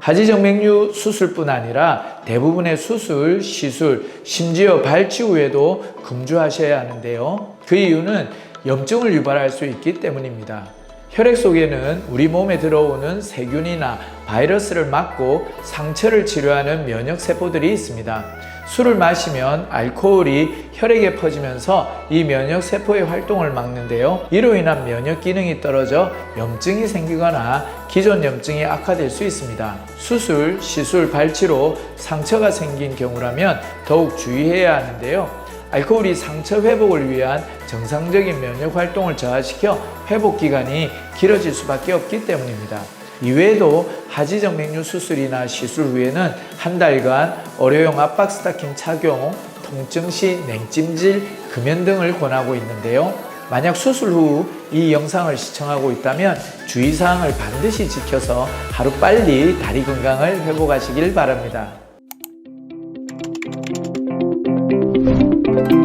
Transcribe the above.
하지정맥류 수술뿐 아니라 대부분의 수술, 시술, 심지어 발치 후에도 금주하셔야 하는데요. 그 이유는 염증을 유발할 수 있기 때문입니다. 혈액 속에는 우리 몸에 들어오는 세균이나 바이러스를 막고 상처를 치료하는 면역 세포들이 있습니다. 술을 마시면 알코올이 혈액에 퍼지면서 이 면역 세포의 활동을 막는데요. 이로 인한 면역 기능이 떨어져 염증이 생기거나 기존 염증이 악화될 수 있습니다. 수술, 시술, 발치로 상처가 생긴 경우라면 더욱 주의해야 하는데요. 알코올이 상처 회복을 위한 정상적인 면역 활동을 저하시켜 회복 기간이 길어질 수밖에 없기 때문입니다. 이외에도 하지정맥류 수술이나 시술 후에는 한 달간 어려용 압박 스타킹 착용, 통증 시 냉찜질, 금연 등을 권하고 있는데요. 만약 수술 후 이 영상을 시청하고 있다면 주의사항을 반드시 지켜서 하루 빨리 다리 건강을 회복하시길 바랍니다. Thank you.